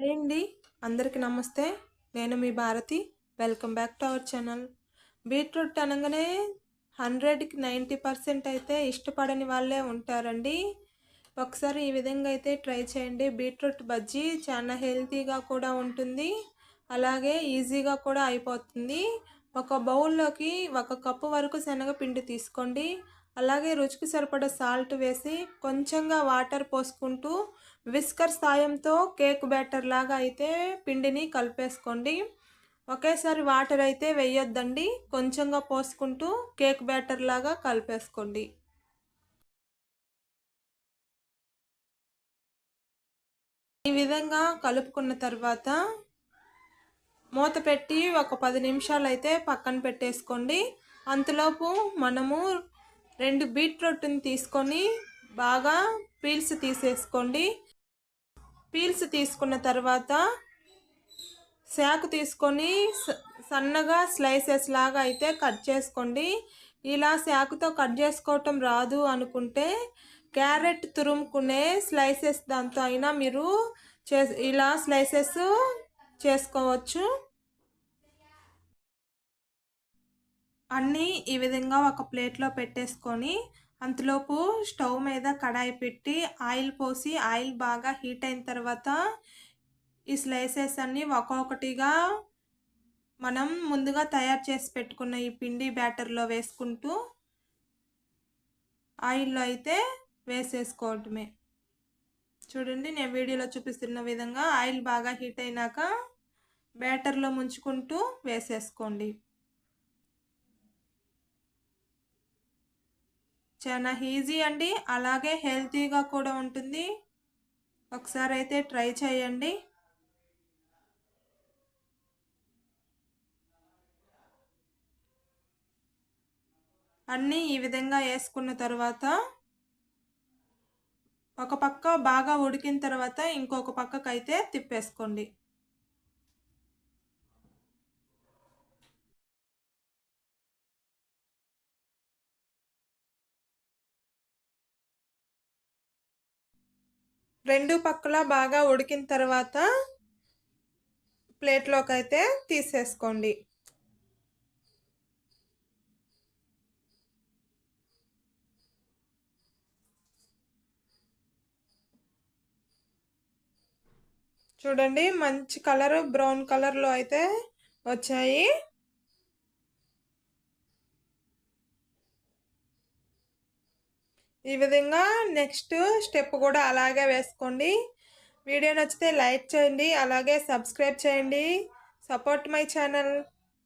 Hi అండి. అందరికీ నమస్తే. నేను మీ Bharathi. Welcome back to our channel. Beetroot అనగానే హండ్రెడ్కి నైంటీ పర్సెంట్ అయితే ఇష్టపడని వాళ్ళే ఉంటారండి. ఒకసారి ఈ విధంగా అయితే ట్రై చేయండి. బీట్రూట్ బజ్జీ చాలా హెల్తీగా కూడా ఉంటుంది. అలాగే ఈజీగా కూడా అయిపోతుంది. ఒక బౌల్లోకి ఒక కప్పు వరకు శనగపిండి తీసుకోండి. అలాగే రుచికి సరిపడ సాల్ట్ వేసి కొంచెంగా వాటర్ పోసుకుంటూ విస్కర్ సాయంతో కేక్ బ్యాటర్ లాగా అయితే పిండిని కలిపేసుకోండి. ఒకేసారి వాటర్ అయితే వేయొద్దండి. కొంచెంగా పోసుకుంటూ కేక్ బ్యాటర్ లాగా కలిపేసుకోండి. ఈ విధంగా కలుపుకున్న తర్వాత మూత పెట్టి ఒక పది నిమిషాలు అయితే పక్కన పెట్టేసుకోండి. అంతలోపు మనము రెండు బీట్రూట్ని తీసుకొని బాగా పీల్స్ తీసేసుకోండి. పీల్స్ తీసుకున్న తర్వాత శాకు తీసుకొని సన్నగా స్లైసెస్ లాగా అయితే కట్ చేసుకోండి. ఇలా శాకుతో కట్ చేసుకోవటం రాదు అనుకుంటే క్యారెట్ తురుముకునే స్లైసెస్ దాంతో అయినా మీరు చే ఇలా స్లైసెస్ చేసుకోవచ్చు. అన్నీ ఈ విధంగా ఒక ప్లేట్లో పెట్టేసుకొని అంతలోపు స్టవ్ మీద కడాయి పెట్టి ఆయిల్ పోసి ఆయిల్ బాగా హీట్ అయిన తర్వాత ఈ స్లైసెస్ అన్నీ ఒక్కొక్కటిగా మనం ముందుగా తయారు చేసి పెట్టుకున్న ఈ పిండి బ్యాటర్లో వేసుకుంటూ ఆయిల్లో అయితే వేసేసుకోవటమే చూడండి నేను వీడియోలో చూపిస్తున్న విధంగా ఆయిల్ బాగా హీట్ అయినాక బ్యాటర్లో ముంచుకుంటూ వేసేసుకోండి. చాలా ఈజీ అండి. అలాగే హెల్తీగా కూడా ఉంటుంది. ఒకసారి అయితే ట్రై చేయండి. అన్నీ ఈ విధంగా వేసుకున్న తర్వాత ఒక పక్క బాగా ఉడికిన తర్వాత ఇంకొక పక్కకైతే తిప్పేసుకోండి. రెండు పక్కల బాగా ఉడికిన తర్వాత ప్లేట్లోకి అయితే తీసేసుకోండి. చూడండి మంచి కలర్ బ్రౌన్ కలర్లో అయితే వచ్చాయి. ఈ విధంగా నెక్స్ట్ స్టెప్ కూడా అలాగే వేసుకోండి. వీడియో నచ్చితే లైక్ చేయండి అలాగే సబ్స్క్రైబ్ చేయండి. Support my channel.